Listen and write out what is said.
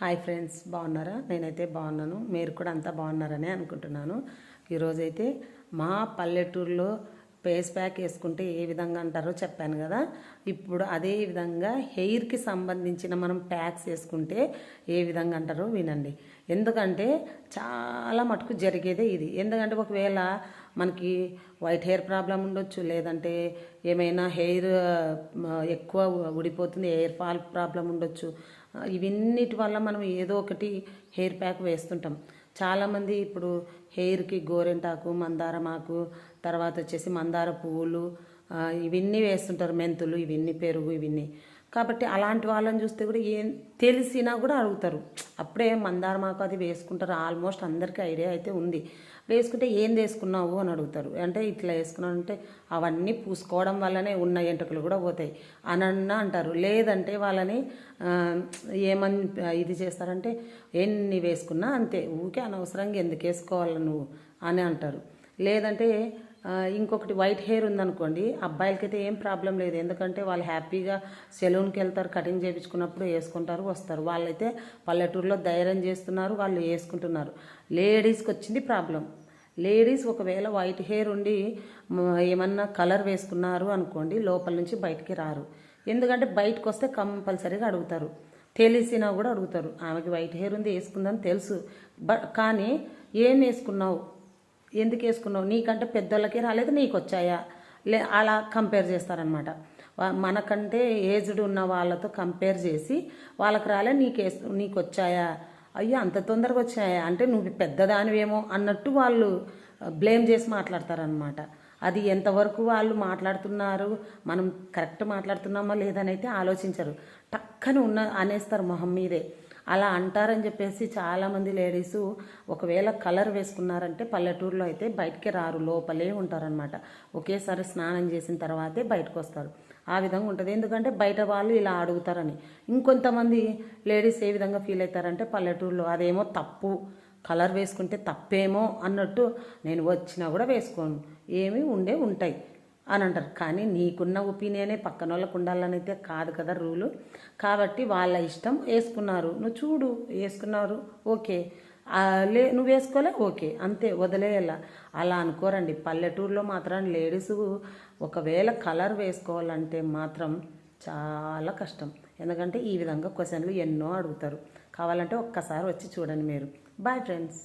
Hi friends బాగున్నారా? నేనైతే బాగున్నాను. మీరు కూడా అంతా బాగున్నారని అనుకుంటున్నాను. ఈరోజైతే మా పల్లెటూరులో ఫేస్ ప్యాక్ వేసుకుంటే ఏ విధంగా అంటారో చెప్పాను కదా. ఇప్పుడు అదే విధంగా హెయిర్కి సంబంధించిన మనం ప్యాక్స్ వేసుకుంటే ఏ విధంగా అంటారో వినండి. ఎందుకంటే చాలా మటుకు జరిగేదే ఇది. ఎందుకంటే ఒకవేళ మనకి వైట్ హెయిర్ ప్రాబ్లం ఉండొచ్చు లేదంటే ఏమైనా హెయిర్ ఎక్కువ ఊడిపోతుంది హెయిర్ ఫాల్ ప్రాబ్లం ఉండొచ్చు. ఇవన్నిటి వల్ల మనం ఏదో ఒకటి హెయిర్ ప్యాక్ వేస్తుంటాం. చాలామంది ఇప్పుడు హెయిర్కి గోరెంటాకు మందారమాకు తర్వాత వచ్చేసి మందార పువ్వులు ఇవన్నీ వేస్తుంటారు మెంతులు ఇవన్నీ పెరుగు ఇవన్నీ. కాబట్టి అలాంటి వాళ్ళని చూస్తే కూడా ఏం తెలిసినా కూడా అడుగుతారు. అప్పుడే మందారమాకు అది వేసుకుంటారు. ఆల్మోస్ట్ అందరికీ ఐడియా అయితే ఉంది. వేసుకుంటే ఏం వేసుకున్నావు అని అడుగుతారు. అంటే ఇట్లా వేసుకున్నావు అంటే అవన్నీ పూసుకోవడం వల్లనే ఉన్న ఎంటుకలు కూడా పోతాయి. అనన్న అంటారు. లేదంటే వాళ్ళని ఏమని ఇది చేస్తారంటే ఎన్ని వేసుకున్నా అంతే. ఊకే అనవసరంగా ఎందుకు వేసుకోవాలి నువ్వు అని అంటారు. లేదంటే ఇంకొకటి వైట్ హెయిర్ ఉందనుకోండి అబ్బాయిలకైతే ఏం ప్రాబ్లం లేదు. ఎందుకంటే వాళ్ళు హ్యాపీగా సెలూన్కి వెళ్తారు కటింగ్ చేయించుకున్నప్పుడు వేసుకుంటారు వస్తారు. వాళ్ళైతే పల్లెటూరులో ధైర్యం చేస్తున్నారు వాళ్ళు వేసుకుంటున్నారు. లేడీస్కి వచ్చింది ప్రాబ్లం. లేడీస్ ఒకవేళ వైట్ హెయిర్ ఉండి ఏమన్నా కలర్ వేసుకున్నారు అనుకోండి లోపల నుంచి బయటికి రారు. ఎందుకంటే బయటకు వస్తే కంపల్సరీగా అడుగుతారు. తెలిసినా కూడా అడుగుతారు. ఆమెకి వైట్ హెయిర్ ఉంది వేసుకుందని తెలుసు. బట్ కానీ ఏం వేసుకున్నావు? ఎందుకు వేసుకున్నావు? నీకంటే పెద్దోళ్ళకి రాలేదు నీకు వచ్చాయా లే అలా కంపేర్ చేస్తారనమాట మనకంటే ఏజ్డ్ ఉన్న వాళ్ళతో కంపేర్ చేసి వాళ్ళకి రాలే నీకు నీకు వచ్చాయా అయ్యో అంత తొందరగా వచ్చాయా? అంటే నువ్వు పెద్దదానివేమో అన్నట్టు వాళ్ళు బ్లేమ్ చేసి మాట్లాడతారనమాట అది ఎంతవరకు వాళ్ళు మాట్లాడుతున్నారు మనం కరెక్ట్ మాట్లాడుతున్నామా లేదని అయితే ఆలోచించరు. టక్కన ఉన్న అనేస్తారు మొహం మీదే. అలా అంటారని చెప్పేసి చాలామంది లేడీస్ ఒకవేళ కలర్ వేసుకున్నారంటే పల్లెటూరులో అయితే బయటికి రారు లోపలే ఉంటారనమాట ఒకేసారి స్నానం చేసిన తర్వాతే బయటకు వస్తారు ఆ విధంగా ఉంటుంది. ఎందుకంటే బయట వాళ్ళు ఇలా అడుగుతారని. ఇంకొంతమంది లేడీస్ ఏ విధంగా ఫీల్ అవుతారంటే పల్లెటూరులో అదేమో తప్పు కలర్ వేసుకుంటే తప్పేమో అన్నట్టు నేను వచ్చినా కూడా వేసుకోను. ఏమి ఉండే ఉంటాయి. అని అంటారు కానీ నీకున్న ఒపీనియనే పక్కన వాళ్ళకు ఉండాలనైతే కాదు కదా రూలు. కాబట్టి వాళ్ళ ఇష్టం వేసుకున్నారు. నువ్వు చూడు వేసుకున్నారు ఓకే. లే నువ్వు వేసుకోలే ఓకే. అంతే వదిలేయాల. అలా అనుకోరండి. పల్లెటూరులో మాత్రం లేడీస్ ఒకవేళ కలర్ వేసుకోవాలంటే మాత్రం చాలా కష్టం. ఎందుకంటే ఈ విధంగా క్వశ్చన్లు ఎన్నో అడుగుతారు. కావాలంటే ఒక్కసారి వచ్చి చూడండి మీరు. Bye friends